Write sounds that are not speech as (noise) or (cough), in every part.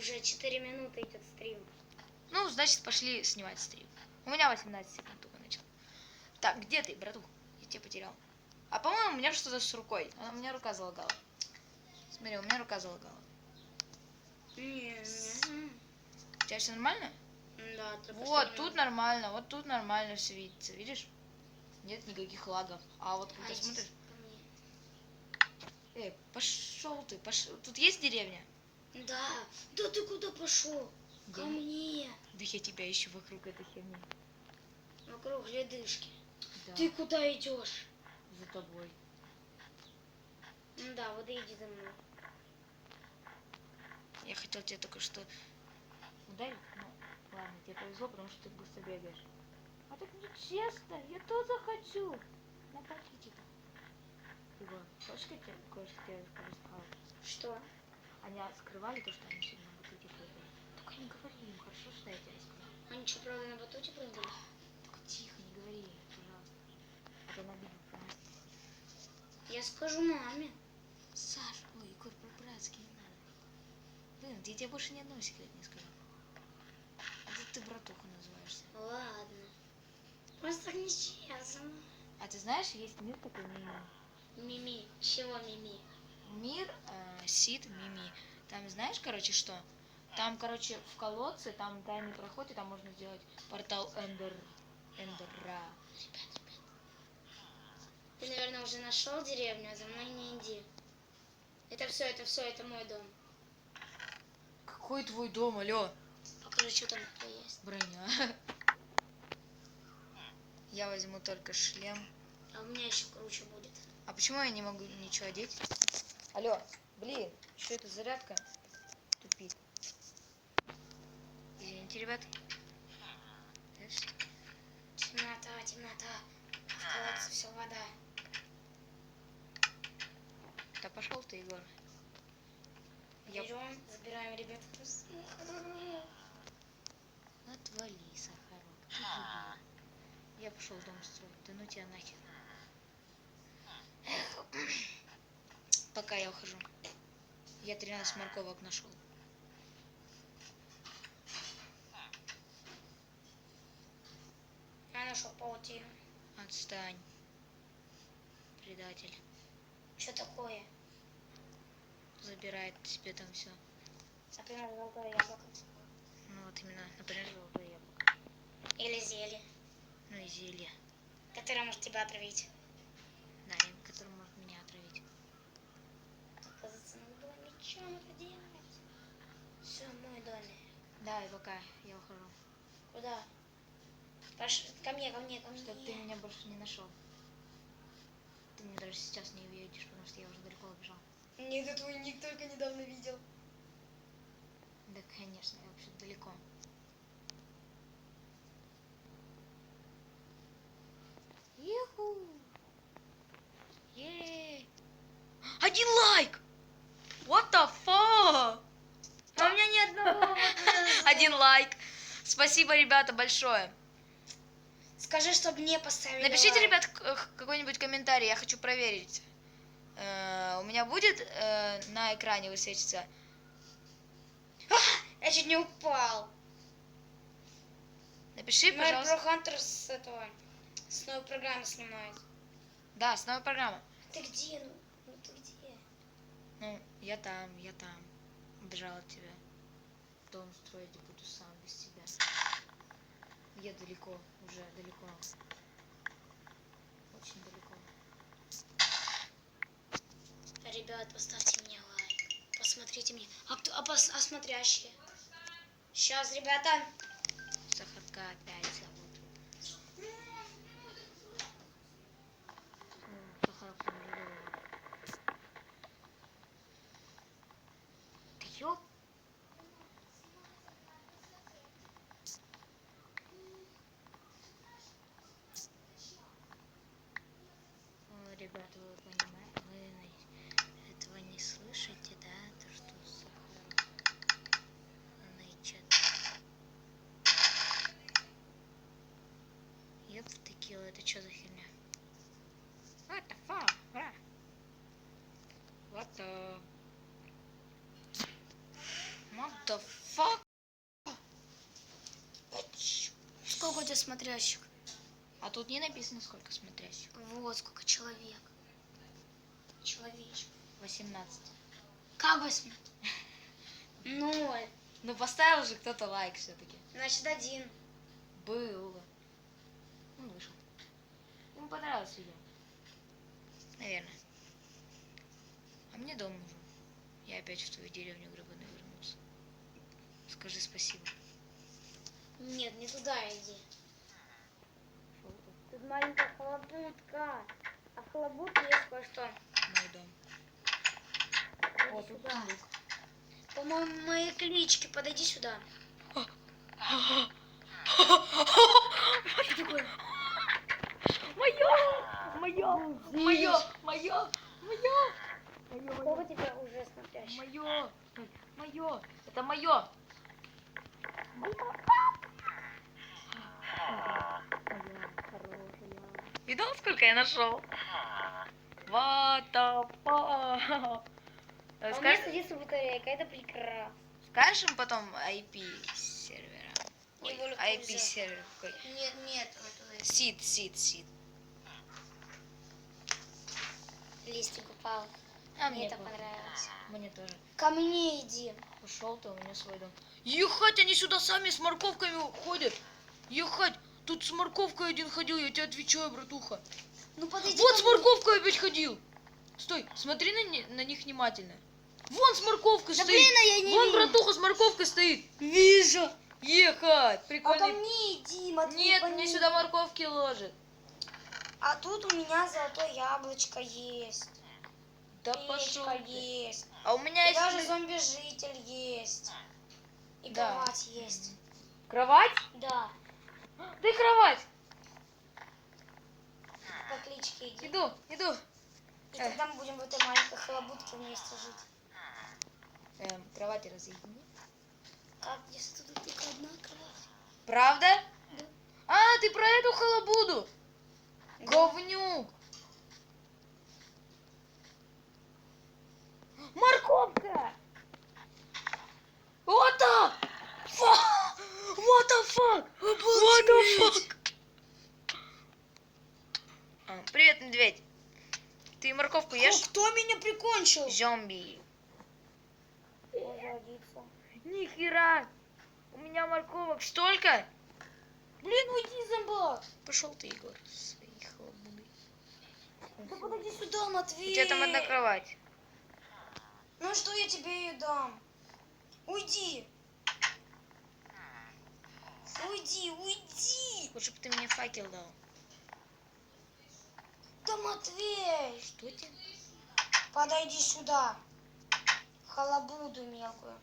Уже 4 минуты идет стрим. Ну, значит, пошли снимать стрим. У меня 18 секунд только начал. Так, где ты, братух? Я тебя потерял. А по-моему, у меня что-то с рукой. А, У меня рука залагала. Смотри, у меня рука залагала. Не, не. У тебя все нормально? Да, Вот, тут нормально, вот тут нормально все видится, видишь? Нет никаких лагов. А вот когда Ай, смотришь... Эй, пошел ты, пошел. Тут есть деревня? Да, да ты куда пошел? Ко Где? мне. Да я тебя ищу вокруг этой херни. Вокруг ледышки. Да, Ты куда идешь? за тобой. Ну да, вот иди за мной. Я хотел тебе только что ударить, но ладно, тебе повезло, потому что ты быстро бегаешь. А так нечестно, я тоже хочу. На пакетик. Егор, хочешь, я тебе кое-что тебе рассказал? Что? Они скрывали то, что они сегодня на бутылке прыгали. Только не говори им, хорошо, что я тебе сказал? Они что, правда на батуте прыгали? Только тихо, не говори, пожалуйста. А то набить Я скажу маме. Саш, ой, Егор, по-братски не надо. Блин, я тебе больше ни одного секрета не скажу. А ты, ты братуха называешься. Ладно. Просто так нечестно. А ты знаешь, есть мир такой мими. Мими. Чего Мими? Мир э, Сид Мими. Там знаешь, короче, что? Там, короче, в колодце, там тайный проход, и там можно сделать портал Эндер... Эндера. Ты, наверное, уже нашел деревню, а за мной не иди. Это все, это все, это мой дом. Какой твой дом, алло? Покажи, что там есть. Броня. (laughs) Я возьму только шлем. А у меня еще круче будет. А почему я не могу ничего одеть? Алло, блин, что это зарядка? Тупит. Извините, ребят. Темнота, темнота. А в колодце все вода. Да пошел ты, Егор. Я- Берем, забираем ребят. Отвали, Сахарок. Я пошел дом строить. Да ну тебя нахер. Пока я ухожу. Я 13 морковок нашел. Я нашел паутину. Отстань. Предатель. Что такое? Забирает тебе там все. Например, золотое яблоко. Ну вот именно, например, золотое яблоко. Или зелье, Ну и зелье. которое может тебя отравить. Да, и который может меня отравить. Оказывается, надо было мечом это делать. Все, мой домик. Да, и пока я ухожу. Куда? Пош... Ко мне, ко мне, ко мне. Чтоб ты меня больше не нашел. Ты меня даже сейчас не увидишь, потому что я уже далеко убежал. Нет, я твой ник только недавно видел. Да, конечно, я вообще далеко. Юху! Ей! Один лайк! What the fuck? А у меня ни одного. Один лайк. Спасибо, ребята, большое. Скажи, чтобы мне поставили Напишите, лайк. ребят, какой-нибудь комментарий, я хочу проверить. Э, У меня будет э, на экране высветиться. Я чуть не упал. Напиши, Мэр пожалуйста. Про Хантер с этого, с новой программы снимает. Да, с новой программы. Ты где? Ну, ну ты где? Ну, я там, я там. Убежал от тебя. Дом строить буду сам. Я далеко, уже далеко. Очень далеко. Ребят, поставьте мне лайк. Посмотрите мне. А кто? А, а смотрящие? Сейчас, ребята. Сахарка опять зовут. Ну, Сахарка не живого. Да ёп. Ну, Ребята, вы понимаете, вы на- этого не слышите, да? То, что Сахар нычет. Ёп, текила, это что за херня? What the fuck, бра? What the... the fuck? Сколько у тебя смотрящих? А тут не написано, сколько смотрящих. Вот сколько человек. Человечек. 18. Как восемь? (laughs) Ноль. Ну поставил же кто-то лайк все-таки. Значит, один. Было. Он вышел. Ему понравилось видео. Наверное. А мне дом нужен. Я опять в твою деревню грибаную вернулся. Скажи спасибо. Нет, не туда иди. Тут маленькая халабутка. А в халабутке есть кое-что. Мой дом. О, тут. По-моему, моей кличке. Подойди сюда. Мое! Мое! Мое! Мое! Мое! Сколько тебя уже смотрящих? Мое! Мое! Это мое! Видал, сколько я нашел? What the fuck? А у меня Скажешь, садится батарейка. Это прекрасно. скажешь им потом IP сервера? Ой, IP сервер какой? Нет, нет. Это Сид, сид, сид. листик упал. А Мне это похуй. понравилось. Мне тоже. Ко мне иди. Пошел ты, у меня свой дом. Ехать, они сюда сами с морковками ходят. Ехать, тут с морковкой один ходил, я тебе отвечаю, братуха. Ну подойди Вот ко с морковкой опять ходил. Стой, смотри на, не- на них внимательно. Вон с морковкой Да стоит. блин, а я не Вон вижу. братуха с морковкой стоит. Вижу. Ехать, А ко прикольно. мне иди, Матвей. Нет, ко мне сюда морковки ложат. А тут у меня золотое яблочко есть. Да пошел. Есть. А у меня И есть... даже зомби-житель есть. И Да. кровать есть. Кровать? Да. Дай кровать. По кличке иди. Иду, иду. И тогда мы будем в этой маленькой халабутке вместе жить. Эм, кровати разъедини. Как если тут только одна кровать? Правда? Да. А, ты про эту халабуду? Да. Говнюк. Морковка! What the fuck? What the fuck? What the fuck? А, Привет, медведь. Ты морковку ешь? кто меня прикончил? Зомби. Нихера. У меня морковок столько. Блин, уйди, зомбак. Пошел ты, Егор, с своей халабудой. Да подойди сюда, Матвей. У тебя там одна кровать. Ну что я тебе ее дам? Уйди. Уйди, уйди. Лучше бы ты мне факел дал. Да, Матвей. Что тебе? Подойди сюда. Халабуду мелкую.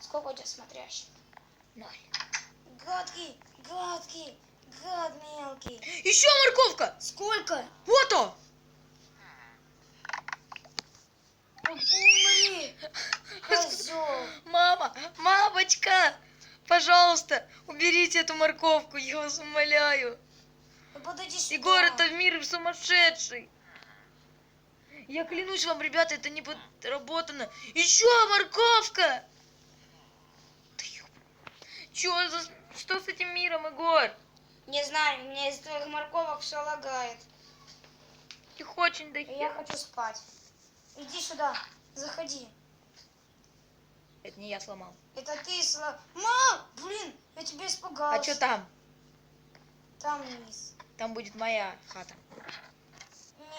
Сколько у тебя смотрящих? Ноль. Гадкий, гадкий, гад мелкий. Еще морковка! Сколько? Вот он! Умри, (laughs) козел. Мама, мамочка, пожалуйста, уберите эту морковку, я вас умоляю. Егор, это мир сумасшедший. Я клянусь вам, ребята, это не подработано. Еще морковка! Да ёб- Чё за... Что с этим миром, Егор? Не знаю, у меня из твоих морковок все лагает. Их очень И я хочу спать. Иди сюда, заходи. Это не я сломал. Это ты сла... Мам, блин, я тебя испугалась. А что там? Там вниз. Там будет моя хата.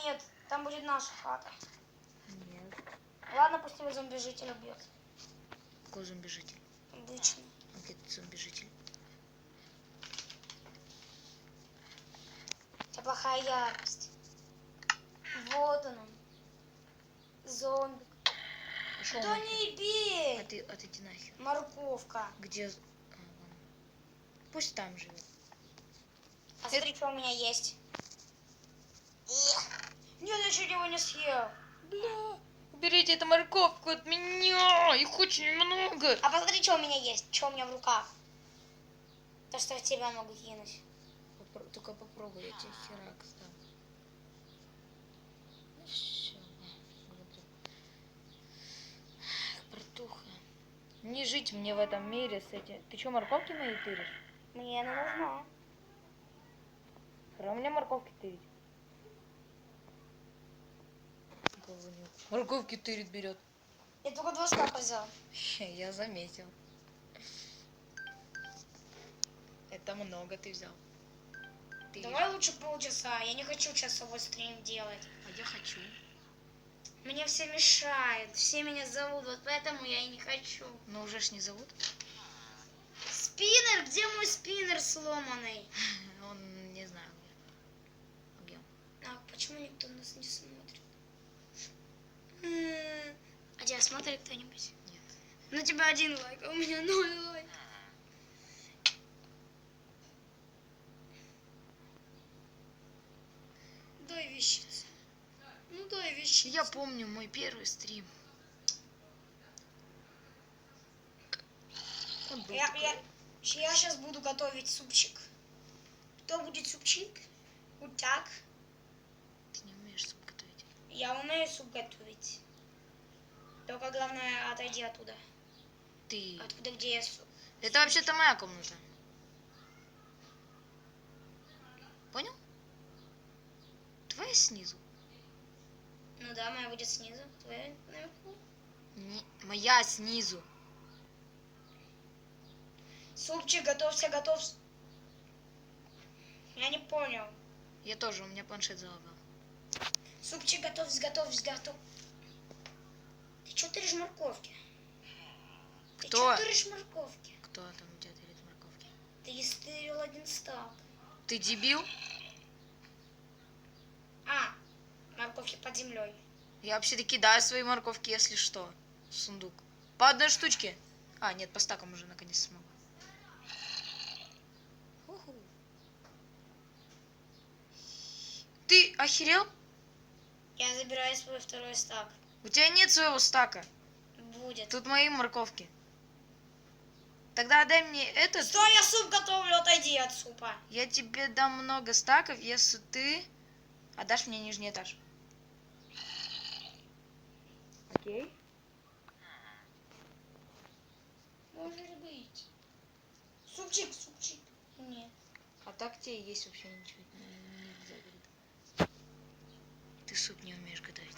Нет, там будет наша хата. Нет. Ладно, пусть его зомби-житель убьет. Какой зомби-житель? Обычно. А где ты зомби-житель? Тебя плохая ярость. Вот он. он. Зомби. Пошел Да не бей! А ты, а ты иди нахер. Морковка. Где... А. Пусть там живет. А смотри, что у меня есть. Нет, я чуть его не съел. Бля. Уберите эту морковку от меня. Их очень много. А посмотри, что у меня есть. Что у меня в руках. То, что в тебя могу кинуть. Попро- Только попробуй, я тебе херак сдам. Ну всё, на, смотри. Братуха, Не жить мне в этом мире с этим. Ты что, морковки мои тыришь? Мне она нужна. Пора мне морковки тырить. Морковки тырит берет. Я только два стака взял. Я заметил. Это много ты взял. Ты Давай лучше полчаса. Я не хочу часовой стрим делать. А я хочу. Мне все мешают. Все меня зовут. Вот поэтому я и не хочу. Но уже ж не зовут. Спиннер? Где мой спиннер сломанный? (laughs) Он не знаю где. А Где он? А почему никто нас не смотрит? А тебя смотрит кто-нибудь? Нет. На тебя один лайк, а у меня ноль лайк. Дай вещицы. Ну вещицы. Я помню мой первый стрим. Я, я, я сейчас буду готовить супчик. Кто будет супчик? Утяг. Ты не умеешь суп готовить. Я умею суп готовить. Только главное отойди оттуда. Ты. Откуда где я суп? Это вообще-то моя комната. Понял? Твоя снизу. Ну да, моя будет снизу, твоя наверху. Не- моя снизу. Супчик, готовься, готовься. Я не понял. Я тоже, у меня планшет залагал. Супчик, готовься, готовься, готов. Ты что тыришь морковки? Ты Кто? что тыришь морковки? Кто там у тебя тырит морковки? Ты стырил один стак. Ты дебил? А, морковки под землей. Я вообще-то кидаю свои морковки, если что, в сундук. По одной штучке. А, нет, по стакам уже наконец смогу. Уху. Ты охерел? Я забираю свой второй стак. У тебя нет своего стака. Будет. Тут мои морковки. Тогда отдай мне этот. Что я суп готовлю? Отойди от супа. Я тебе дам много стаков, если ты отдашь мне нижний этаж. Окей. Может быть. Супчик, супчик. Нет. А так тебе есть вообще ничего не- нельзя. Ты суп не умеешь готовить.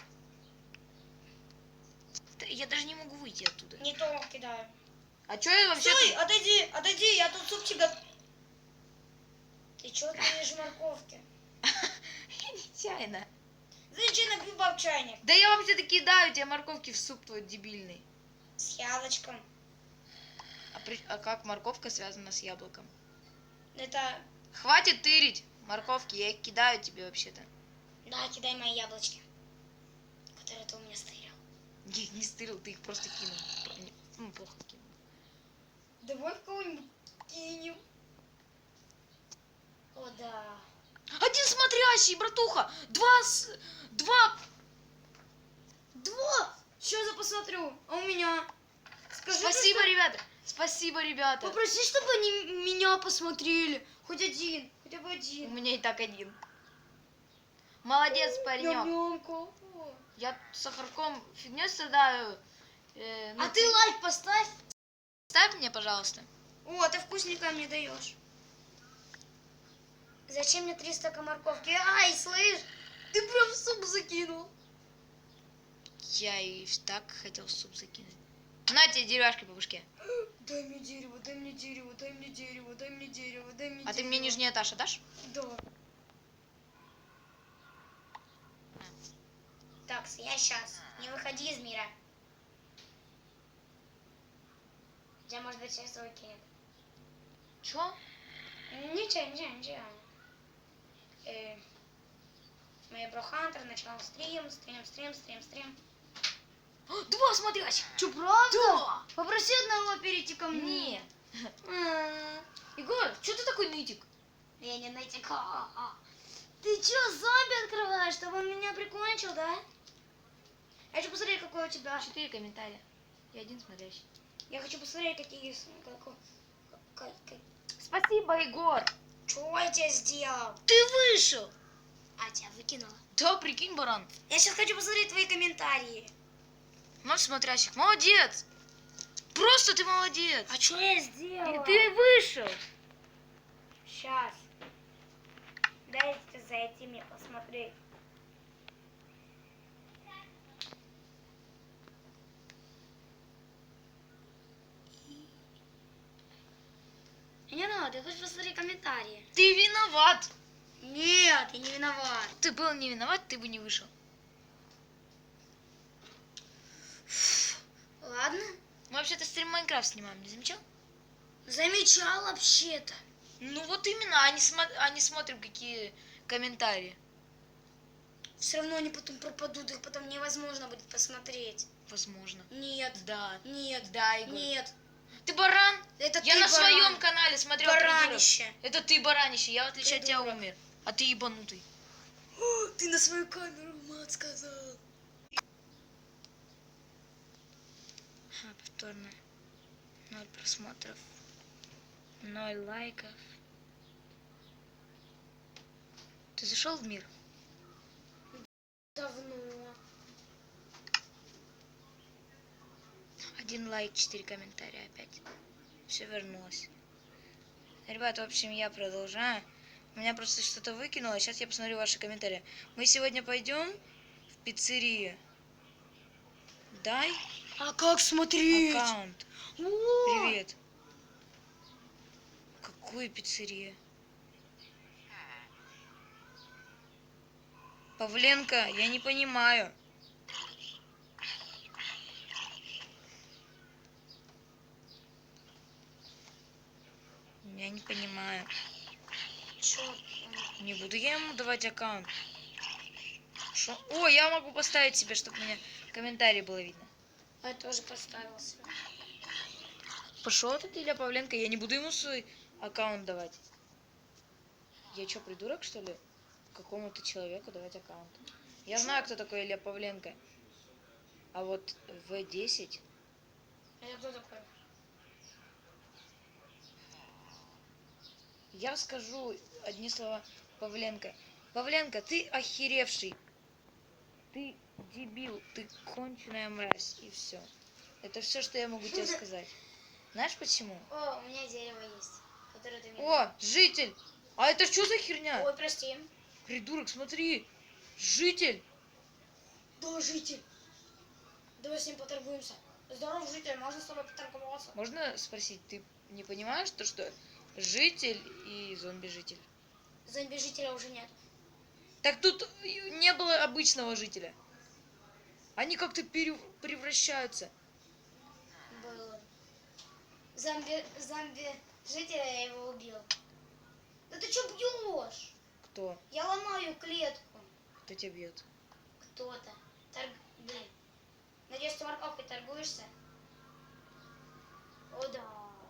Я даже не могу выйти оттуда. Не то кидаю. А чё я вообще... Стой, отойди, отойди, я тут супчик гот- Ты чё (laughs) тыришь морковки? (laughs) Я нечаянно. Зачем баб чайник? Да я вообще-то кидаю тебе морковки в суп твой дебильный. С яблочком. А, при- а как морковка связана с яблоком? Это... Хватит тырить морковки, я их кидаю тебе вообще-то. Да, кидай мои яблочки. Которые ты у меня стырил. Я их не стырил, ты их просто кинул. Ну, плохо кинул. Давай в кого-нибудь кинем. О, да. Один смотрящий, братуха! Два с... Два... Два! Сейчас я посмотрю. А у меня? Скажи, Спасибо, что- ребята! Спасибо, ребята! Попроси, чтобы они меня посмотрели. Хоть один. Хотя бы У один. меня и так один. Молодец, паренек. Ням-нямка. Я сахарком фигней страдаю. Э, ну А ты лайк поставь. Ставь мне, пожалуйста. О, ты вкусненько мне даешь. Зачем мне три стака морковки? Ай, слышь, ты прям в суп закинул. Я и так хотел суп закинуть. На тебе деревяшки по башке. Дай мне дерево, дай мне дерево, дай мне дерево, дай мне дерево, дай мне А ты мне нижний этаж отдашь? Да. Так, я сейчас. Не выходи из мира. Я, может быть, сейчас выкинет. Чё? Ничего, ничего, ничего. Э, мы Брохантер, начинаем стрим, стрим, стрим, стрим, стрим. (gasps) Два смотрящих! Че, правда? Да! Попроси одного перейти ко мне. А, Егор, что ты такой нытик? Я не найти. Ты чё, зомби открываешь, чтобы он меня прикончил, да? Я хочу посмотреть, какой у тебя. Четыре комментария. И один смотрящий. Я хочу посмотреть, какие... Как, как, как- Спасибо, Егор! Чё я тебе сделал? Ты вышел! А, тебя выкинула. Да, прикинь, баран. Я сейчас хочу посмотреть твои комментарии. Ноль смотрящих. Молодец! Просто ты молодец. А что я И сделала? ты вышел. Сейчас. Дайте зайти мне посмотреть. Не надо, я хочу посмотреть комментарии. Ты виноват. Нет, я не виноват. Ты был не виноват, ты бы не вышел. Ладно. Мы вообще-то стрим Майнкрафт снимаем, не замечал? Замечал вообще-то. Ну вот именно, а не, смо- а не смотрим какие комментарии. Все равно они потом пропадут, их потом невозможно будет посмотреть. Возможно. Нет, Да. нет, Да, Игорь. нет. Ты баран? Это Я ты на баран. своем канале смотрел придурок. Баранище. Это ты баранище, я в отличие от тебя Придурок. умер. А ты ебанутый. О, ты на свою камеру мат сказал. А, повторно. Ноль просмотров. Ноль лайков. Ты зашел в мир? Давно. Один лайк, четыре комментария опять. Все вернулось. Ребята, в общем, я продолжаю. У меня просто что-то выкинуло. Сейчас я посмотрю ваши комментарии. Мы сегодня пойдем в пиццерию. Дай А как смотреть? аккаунт. О, Привет. Какую пиццерия? Павленко, я не понимаю. Я не понимаю. Чё? Не буду я ему давать аккаунт. Шо? О, я могу поставить себе, чтобы мне комментарии было видно. А я тоже поставил себе. Пошел ты, Илья Павленко, я не буду ему свой аккаунт давать. Я что, придурок, что ли? Какому-то человеку давать аккаунт. Я знаю, кто такой Илья Павленко. А вот В10... Это кто такой? Я скажу одни слова Павленко. Павленко, ты охеревший. Ты дебил, ты конченая мразь. И все. Это все, что я могу тебе сказать. Знаешь почему? О, у меня дерево есть, которое ты мне О, житель! А это что за херня? Ой, прости. Придурок, смотри! Житель! Да, житель. Давай с ним поторгуемся. Здоров, житель, можно с тобой поторговаться? Можно спросить, ты не понимаешь, то, что житель и зомби-житель? Зомби-жителя уже нет. Так тут не было обычного жителя. Они как-то пере- превращаются. Был. Зомби, зомби-жителя я его убил. Да ты что бьешь? Кто? Я ломаю клетку. Кто тебя бьет? Кто-то. Торг... Блин. Надеюсь, ты морковкой торгуешься? О, да.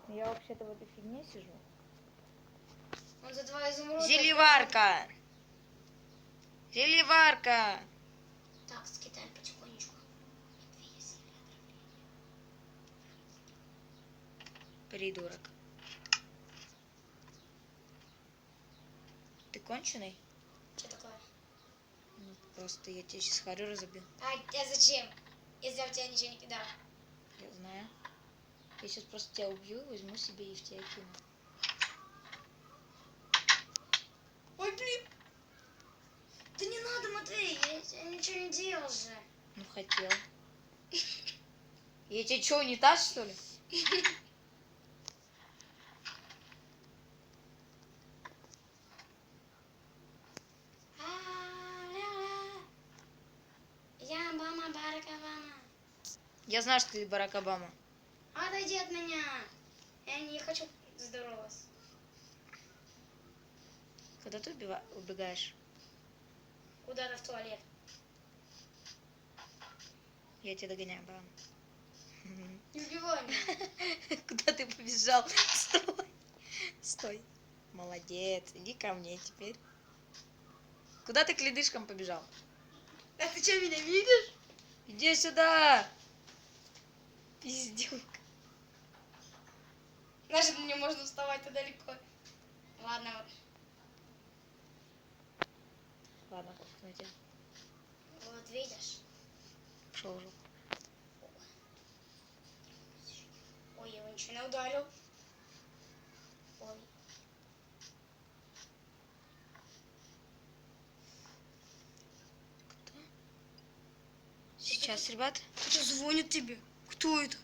Я вообще-то в этой фигне сижу. Он за два изумруда... Зелеварка! Зелеварка! Так, скидаем потихонечку. Придурок. Ты конченый? Что такое? Ну, просто я тебе сейчас харю разобью. А, а зачем? Если я в тебя ничего не кидал. Я знаю. Я сейчас просто тебя убью, возьму себе и в тебя кину. Ой, блин! Да не надо, Матвей, я, я ничего не делал же. Ну, хотел. Я тебе что, унитаз, что ли? А-ля-ля. Я мама Барак Обама. Я знаю, что ты Барак Обама. Отойди от меня. Я не хочу здороваться. Когда ты убегаешь, Куда-то в туалет. Я тебя догоняю, Обама. Не убивай меня. (laughs) Куда ты побежал? Стой. Стой. Молодец. Иди ко мне теперь. Куда ты к ледышкам побежал? А ты что, меня видишь? Иди сюда. Пиздюк. Значит, мне можно вставать-то далеко. Ладно, Ладно, тебя. вот видишь. Пошел уже. Он ничего не ударил. Ой. Сейчас, ребят, Кто звонит тебе? Кто это?